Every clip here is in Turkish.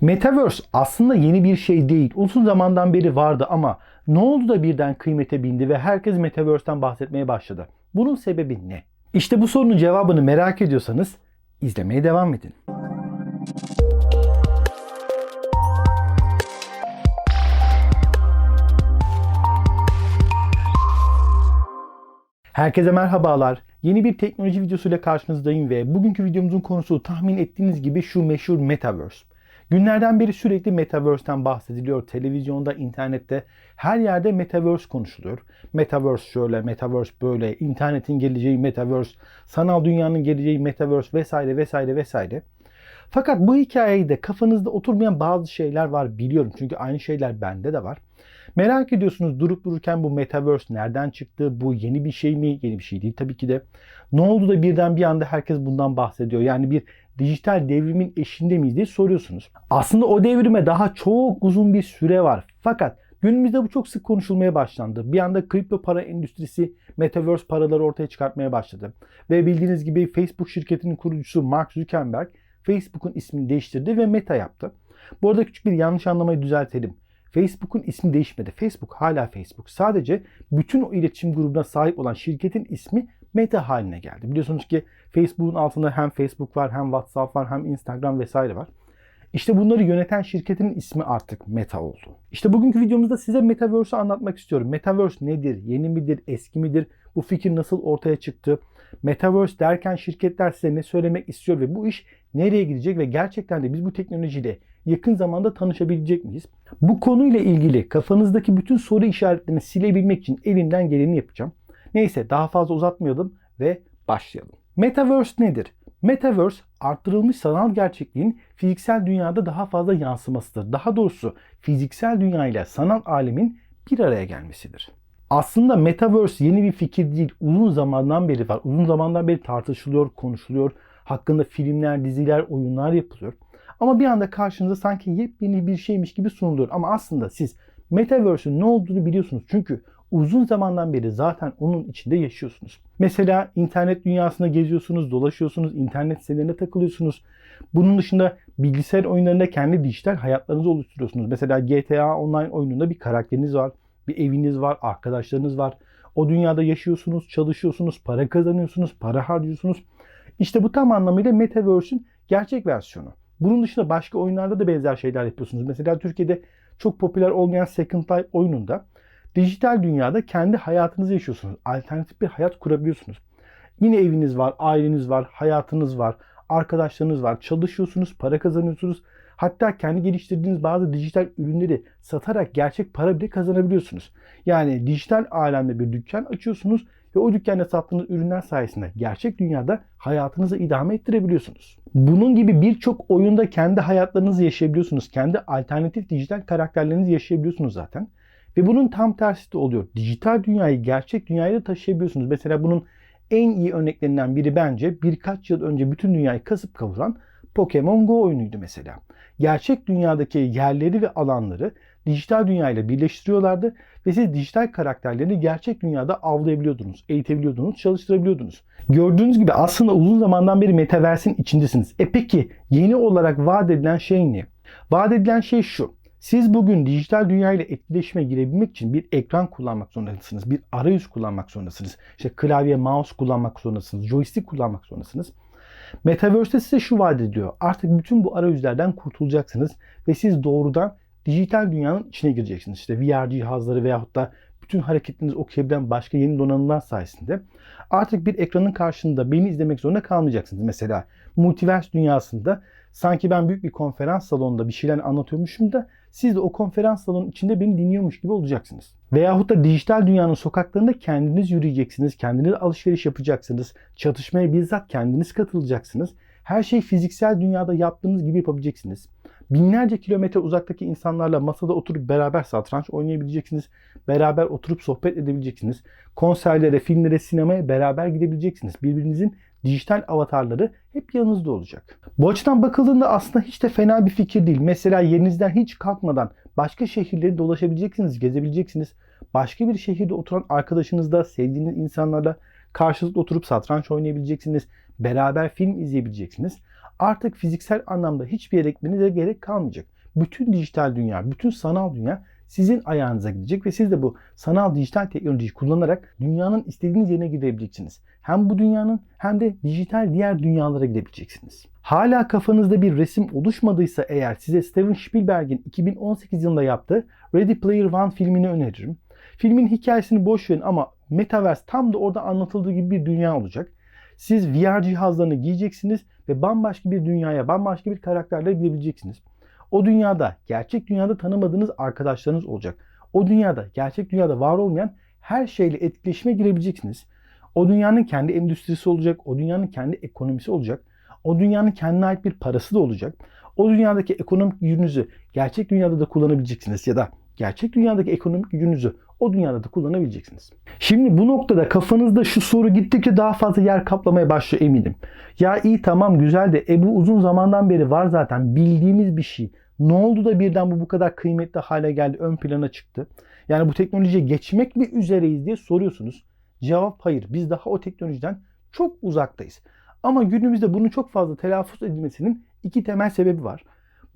Metaverse aslında yeni bir şey değil. Uzun zamandan beri vardı ama ne oldu da birden kıymete bindi ve herkes Metaverse'ten bahsetmeye başladı? Bunun sebebi ne? İşte bu sorunun cevabını merak ediyorsanız izlemeye devam edin. Herkese merhabalar. Yeni bir teknoloji videosuyla karşınızdayım ve bugünkü videomuzun konusu tahmin ettiğiniz gibi şu meşhur Metaverse. Günlerden beri sürekli Metaverse'ten bahsediliyor. Televizyonda, internette, her yerde Metaverse konuşuluyor. Metaverse şöyle, Metaverse böyle, internetin geleceği Metaverse, sanal dünyanın geleceği Metaverse vesaire vesaire vesaire. Fakat bu hikayede kafanızda oturmayan bazı şeyler var biliyorum. Çünkü aynı şeyler bende de var. Merak ediyorsunuz durup dururken bu Metaverse nereden çıktı? Bu yeni bir şey mi? Yeni bir şey değil tabii ki de. Ne oldu da birden bir anda herkes bundan bahsediyor? Yani bir dijital devrimin eşinde miyiz diye soruyorsunuz. Aslında o devrime daha çok uzun bir süre var. Fakat Günümüzde bu çok sık konuşulmaya başlandı. Bir anda kripto para endüstrisi metaverse paraları ortaya çıkartmaya başladı. Ve bildiğiniz gibi Facebook şirketinin kurucusu Mark Zuckerberg Facebook'un ismini değiştirdi ve Meta yaptı. Bu arada küçük bir yanlış anlamayı düzeltelim. Facebook'un ismi değişmedi. Facebook hala Facebook. Sadece bütün o iletişim grubuna sahip olan şirketin ismi Meta haline geldi. Biliyorsunuz ki Facebook'un altında hem Facebook var, hem WhatsApp var, hem Instagram vesaire var. İşte bunları yöneten şirketin ismi artık Meta oldu. İşte bugünkü videomuzda size Metaverse'ü anlatmak istiyorum. Metaverse nedir? Yeni midir? Eski midir? Bu fikir nasıl ortaya çıktı? Metaverse derken şirketler size ne söylemek istiyor ve bu iş nereye gidecek ve gerçekten de biz bu teknolojiyle yakın zamanda tanışabilecek miyiz? Bu konuyla ilgili kafanızdaki bütün soru işaretlerini silebilmek için elimden geleni yapacağım. Neyse daha fazla uzatmayalım ve başlayalım. Metaverse nedir? Metaverse arttırılmış sanal gerçekliğin fiziksel dünyada daha fazla yansımasıdır. Daha doğrusu fiziksel dünya ile sanal alemin bir araya gelmesidir. Aslında Metaverse yeni bir fikir değil. Uzun zamandan beri var. Uzun zamandan beri tartışılıyor, konuşuluyor. Hakkında filmler, diziler, oyunlar yapılıyor. Ama bir anda karşınıza sanki yepyeni bir şeymiş gibi sunuluyor. Ama aslında siz Metaverse'ün ne olduğunu biliyorsunuz. Çünkü uzun zamandan beri zaten onun içinde yaşıyorsunuz. Mesela internet dünyasında geziyorsunuz, dolaşıyorsunuz, internet sitelerine takılıyorsunuz. Bunun dışında bilgisayar oyunlarında kendi dijital hayatlarınızı oluşturuyorsunuz. Mesela GTA Online oyununda bir karakteriniz var, bir eviniz var, arkadaşlarınız var. O dünyada yaşıyorsunuz, çalışıyorsunuz, para kazanıyorsunuz, para harcıyorsunuz. İşte bu tam anlamıyla Metaverse'ün gerçek versiyonu. Bunun dışında başka oyunlarda da benzer şeyler yapıyorsunuz. Mesela Türkiye'de çok popüler olmayan Second Life oyununda dijital dünyada kendi hayatınızı yaşıyorsunuz. Alternatif bir hayat kurabiliyorsunuz. Yine eviniz var, aileniz var, hayatınız var, arkadaşlarınız var, çalışıyorsunuz, para kazanıyorsunuz. Hatta kendi geliştirdiğiniz bazı dijital ürünleri satarak gerçek para bile kazanabiliyorsunuz. Yani dijital alemde bir dükkan açıyorsunuz ve o dükkanda sattığınız ürünler sayesinde gerçek dünyada hayatınızı idame ettirebiliyorsunuz. Bunun gibi birçok oyunda kendi hayatlarınızı yaşayabiliyorsunuz. Kendi alternatif dijital karakterlerinizi yaşayabiliyorsunuz zaten. Ve bunun tam tersi de oluyor. Dijital dünyayı gerçek dünyaya da taşıyabiliyorsunuz. Mesela bunun en iyi örneklerinden biri bence birkaç yıl önce bütün dünyayı kasıp kavuran Pokemon Go oyunuydu mesela. Gerçek dünyadaki yerleri ve alanları dijital dünyayla birleştiriyorlardı ve siz dijital karakterlerini gerçek dünyada avlayabiliyordunuz, eğitebiliyordunuz, çalıştırabiliyordunuz. Gördüğünüz gibi aslında uzun zamandan beri Metaverse'in içindesiniz. E peki yeni olarak vaat edilen şey ne? Vaat edilen şey şu. Siz bugün dijital dünya ile etkileşime girebilmek için bir ekran kullanmak zorundasınız. Bir arayüz kullanmak zorundasınız. İşte klavye, mouse kullanmak zorundasınız. Joystick kullanmak zorundasınız. Metaverse'de size şu vaat ediliyor. Artık bütün bu arayüzlerden kurtulacaksınız ve siz doğrudan dijital dünyanın içine gireceksiniz. İşte VR cihazları veyahut da bütün hareketlerinizi okuyabilen başka yeni donanımlar sayesinde artık bir ekranın karşısında beni izlemek zorunda kalmayacaksınız. Mesela multiverse dünyasında sanki ben büyük bir konferans salonunda bir şeyler anlatıyormuşum da siz de o konferans salonunun içinde beni dinliyormuş gibi olacaksınız. Veyahut da dijital dünyanın sokaklarında kendiniz yürüyeceksiniz, kendiniz alışveriş yapacaksınız, çatışmaya bizzat kendiniz katılacaksınız. Her şeyi fiziksel dünyada yaptığınız gibi yapabileceksiniz. Binlerce kilometre uzaktaki insanlarla masada oturup beraber satranç oynayabileceksiniz. Beraber oturup sohbet edebileceksiniz. Konserlere, filmlere, sinemaya beraber gidebileceksiniz. Birbirinizin dijital avatarları hep yanınızda olacak. Bu açıdan bakıldığında aslında hiç de fena bir fikir değil. Mesela yerinizden hiç kalkmadan başka şehirleri dolaşabileceksiniz, gezebileceksiniz. Başka bir şehirde oturan arkadaşınızla, sevdiğiniz insanlarla karşılıklı oturup satranç oynayabileceksiniz. Beraber film izleyebileceksiniz. artık fiziksel anlamda hiçbir yere gitmenize gerek kalmayacak. Bütün dijital dünya, bütün sanal dünya sizin ayağınıza gidecek ve siz de bu sanal dijital teknolojiyi kullanarak dünyanın istediğiniz yerine gidebileceksiniz. Hem bu dünyanın hem de dijital diğer dünyalara gidebileceksiniz. Hala kafanızda bir resim oluşmadıysa eğer size Steven Spielberg'in 2018 yılında yaptığı Ready Player One filmini öneririm. Filmin hikayesini boş verin ama Metaverse tam da orada anlatıldığı gibi bir dünya olacak. Siz VR cihazlarını giyeceksiniz ve bambaşka bir dünyaya, bambaşka bir karakterle gidebileceksiniz. O dünyada, gerçek dünyada tanımadığınız arkadaşlarınız olacak. O dünyada, gerçek dünyada var olmayan her şeyle etkileşime girebileceksiniz. O dünyanın kendi endüstrisi olacak, o dünyanın kendi ekonomisi olacak. O dünyanın kendine ait bir parası da olacak. O dünyadaki ekonomik gücünüzü gerçek dünyada da kullanabileceksiniz ya da gerçek dünyadaki ekonomik gücünüzü o dünyada da kullanabileceksiniz. Şimdi bu noktada kafanızda şu soru gittikçe daha fazla yer kaplamaya başlıyor eminim. Ya iyi tamam güzel de e bu uzun zamandan beri var zaten bildiğimiz bir şey. Ne oldu da birden bu bu kadar kıymetli hale geldi, ön plana çıktı? Yani bu teknolojiye geçmek mi üzereyiz diye soruyorsunuz. Cevap hayır. Biz daha o teknolojiden çok uzaktayız. Ama günümüzde bunun çok fazla telaffuz edilmesinin iki temel sebebi var.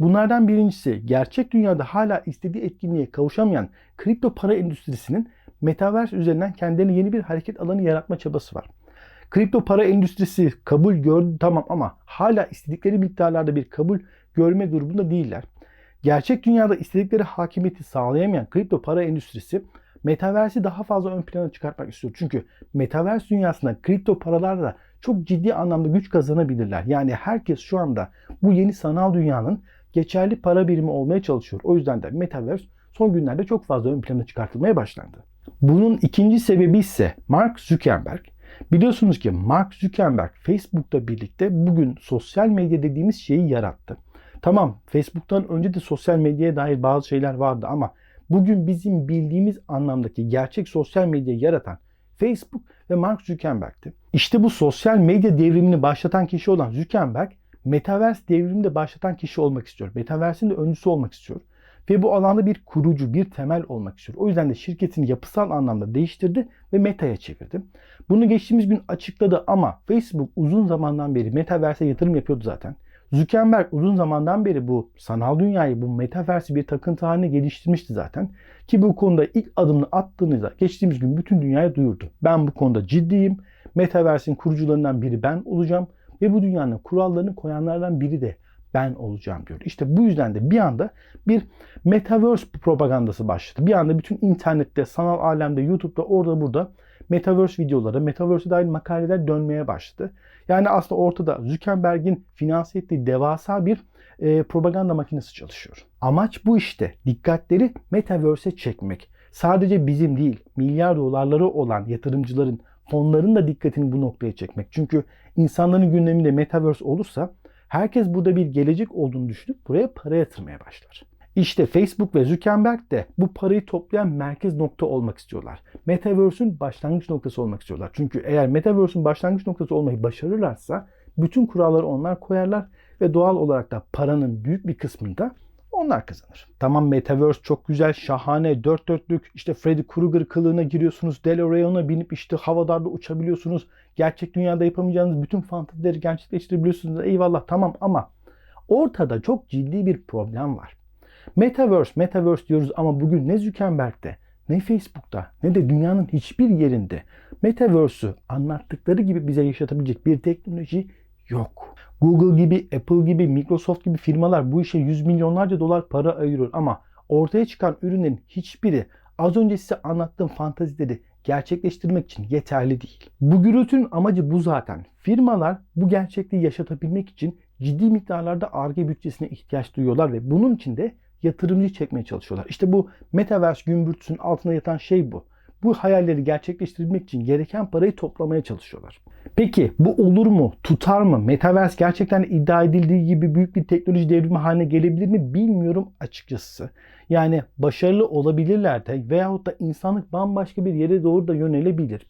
Bunlardan birincisi gerçek dünyada hala istediği etkinliğe kavuşamayan kripto para endüstrisinin metaverse üzerinden kendilerine yeni bir hareket alanı yaratma çabası var. Kripto para endüstrisi kabul gördü tamam ama hala istedikleri miktarlarda bir kabul görme durumunda değiller. Gerçek dünyada istedikleri hakimiyeti sağlayamayan kripto para endüstrisi Metaverse'i daha fazla ön plana çıkartmak istiyor. Çünkü Metaverse dünyasında kripto paralarla çok ciddi anlamda güç kazanabilirler. Yani herkes şu anda bu yeni sanal dünyanın geçerli para birimi olmaya çalışıyor. O yüzden de Metaverse son günlerde çok fazla ön plana çıkartılmaya başlandı. Bunun ikinci sebebi ise Mark Zuckerberg. Biliyorsunuz ki Mark Zuckerberg Facebook'ta birlikte bugün sosyal medya dediğimiz şeyi yarattı. Tamam Facebook'tan önce de sosyal medyaya dair bazı şeyler vardı ama bugün bizim bildiğimiz anlamdaki gerçek sosyal medyayı yaratan Facebook ve Mark Zuckerberg'ti. İşte bu sosyal medya devrimini başlatan kişi olan Zuckerberg Metaverse devrimini de başlatan kişi olmak istiyor. Metaverse'in de öncüsü olmak istiyor. Ve bu alanda bir kurucu, bir temel olmak istiyor. O yüzden de şirketini yapısal anlamda değiştirdi ve Meta'ya çevirdi. Bunu geçtiğimiz gün açıkladı ama Facebook uzun zamandan beri Metaverse'e yatırım yapıyordu zaten. Zuckerberg uzun zamandan beri bu sanal dünyayı, bu metaverse'i bir takıntı haline geliştirmişti zaten. Ki bu konuda ilk adımını attığınızda geçtiğimiz gün bütün dünyaya duyurdu. Ben bu konuda ciddiyim. Metaverse'in kurucularından biri ben olacağım ve bu dünyanın kurallarını koyanlardan biri de ben olacağım diyor. İşte bu yüzden de bir anda bir metaverse propagandası başladı. Bir anda bütün internette, sanal alemde, YouTube'da, orada burada metaverse videoları, metaverse'e dair makaleler dönmeye başladı. Yani aslında ortada Zuckerberg'in finanse ettiği devasa bir e, propaganda makinesi çalışıyor. Amaç bu işte. Dikkatleri metaverse'e çekmek. Sadece bizim değil, milyar dolarları olan yatırımcıların, fonların da dikkatini bu noktaya çekmek. Çünkü insanların gündeminde metaverse olursa herkes burada bir gelecek olduğunu düşünüp buraya para yatırmaya başlar. İşte Facebook ve Zuckerberg de bu parayı toplayan merkez nokta olmak istiyorlar. Metaverse'ün başlangıç noktası olmak istiyorlar. Çünkü eğer Metaverse'ün başlangıç noktası olmayı başarırlarsa bütün kuralları onlar koyarlar ve doğal olarak da paranın büyük bir kısmını da onlar kazanır. Tamam Metaverse çok güzel, şahane, dört dörtlük. İşte Freddy Krueger kılığına giriyorsunuz. DeLorean'a binip işte havalarda uçabiliyorsunuz. Gerçek dünyada yapamayacağınız bütün fantezileri gerçekleştirebiliyorsunuz. Eyvallah tamam ama ortada çok ciddi bir problem var. Metaverse, Metaverse diyoruz ama bugün ne Zuckerberg'de, ne Facebook'ta, ne de dünyanın hiçbir yerinde Metaverse'ü anlattıkları gibi bize yaşatabilecek bir teknoloji yok. Google gibi, Apple gibi, Microsoft gibi firmalar bu işe yüz milyonlarca dolar para ayırıyor ama ortaya çıkan ürünlerin hiçbiri az önce size anlattığım fantazileri gerçekleştirmek için yeterli değil. Bu gürültünün amacı bu zaten. Firmalar bu gerçekliği yaşatabilmek için ciddi miktarlarda ARGE bütçesine ihtiyaç duyuyorlar ve bunun için de yatırımcı çekmeye çalışıyorlar. İşte bu Metaverse gümbürtüsünün altında yatan şey bu. Bu hayalleri gerçekleştirmek için gereken parayı toplamaya çalışıyorlar. Peki bu olur mu? Tutar mı? Metaverse gerçekten iddia edildiği gibi büyük bir teknoloji devrimi haline gelebilir mi? Bilmiyorum açıkçası. Yani başarılı olabilirler de veyahut da insanlık bambaşka bir yere doğru da yönelebilir.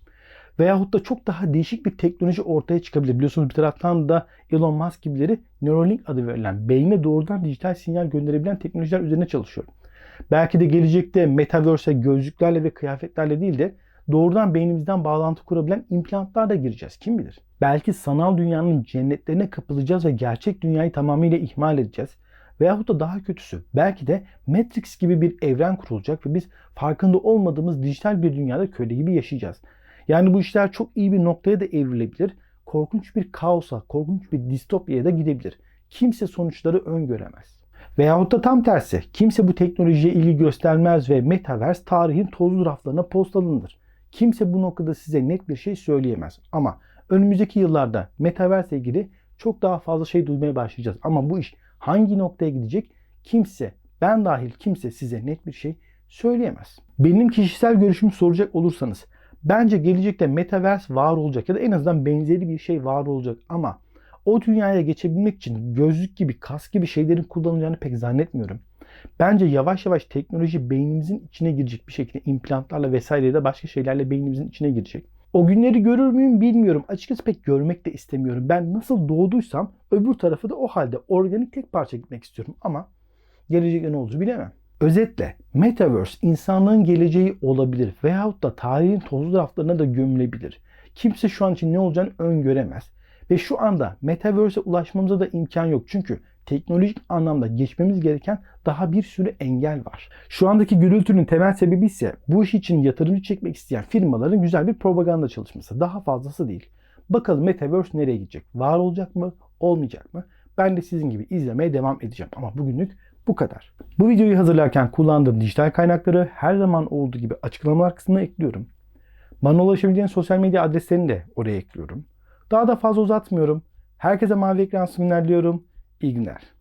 Veyahut da çok daha değişik bir teknoloji ortaya çıkabilir. Biliyorsunuz bir taraftan da Elon Musk gibileri Neuralink adı verilen beyne doğrudan dijital sinyal gönderebilen teknolojiler üzerine çalışıyor. Belki de gelecekte Metaverse'e gözlüklerle ve kıyafetlerle değil de doğrudan beynimizden bağlantı kurabilen implantlar da gireceğiz. Kim bilir? Belki sanal dünyanın cennetlerine kapılacağız ve gerçek dünyayı tamamıyla ihmal edeceğiz. Veyahut da daha kötüsü belki de Matrix gibi bir evren kurulacak ve biz farkında olmadığımız dijital bir dünyada köle gibi yaşayacağız. Yani bu işler çok iyi bir noktaya da evrilebilir. Korkunç bir kaosa, korkunç bir distopyaya da gidebilir. Kimse sonuçları öngöremez. Veyahut da tam tersi. Kimse bu teknolojiye ilgi göstermez ve Metaverse tarihin tozlu raflarına postalanır. Kimse bu noktada size net bir şey söyleyemez. Ama önümüzdeki yıllarda Metaverse ile ilgili çok daha fazla şey duymaya başlayacağız. Ama bu iş hangi noktaya gidecek kimse, ben dahil kimse size net bir şey söyleyemez. Benim kişisel görüşümü soracak olursanız bence gelecekte Metaverse var olacak ya da en azından benzeri bir şey var olacak ama o dünyaya geçebilmek için gözlük gibi, kas gibi şeylerin kullanılacağını pek zannetmiyorum. Bence yavaş yavaş teknoloji beynimizin içine girecek bir şekilde implantlarla vesaire de başka şeylerle beynimizin içine girecek. O günleri görür müyüm bilmiyorum. Açıkçası pek görmek de istemiyorum. Ben nasıl doğduysam öbür tarafı da o halde organik tek parça gitmek istiyorum ama gelecekte ne olacak bilemem. Özetle Metaverse insanlığın geleceği olabilir veyahut da tarihin tozlu raflarına da gömülebilir. Kimse şu an için ne olacağını öngöremez. Ve şu anda Metaverse'e ulaşmamıza da imkan yok. Çünkü teknolojik anlamda geçmemiz gereken daha bir sürü engel var. Şu andaki gürültünün temel sebebi ise bu iş için yatırımcı çekmek isteyen firmaların güzel bir propaganda çalışması. Daha fazlası değil. Bakalım Metaverse nereye gidecek? Var olacak mı? Olmayacak mı? Ben de sizin gibi izlemeye devam edeceğim. Ama bugünlük bu kadar. Bu videoyu hazırlarken kullandığım dijital kaynakları her zaman olduğu gibi açıklamalar kısmına ekliyorum. Bana ulaşabileceğiniz sosyal medya adreslerini de oraya ekliyorum. Daha da fazla uzatmıyorum. Herkese mavi ekran sunumlar diliyorum. İyi günler.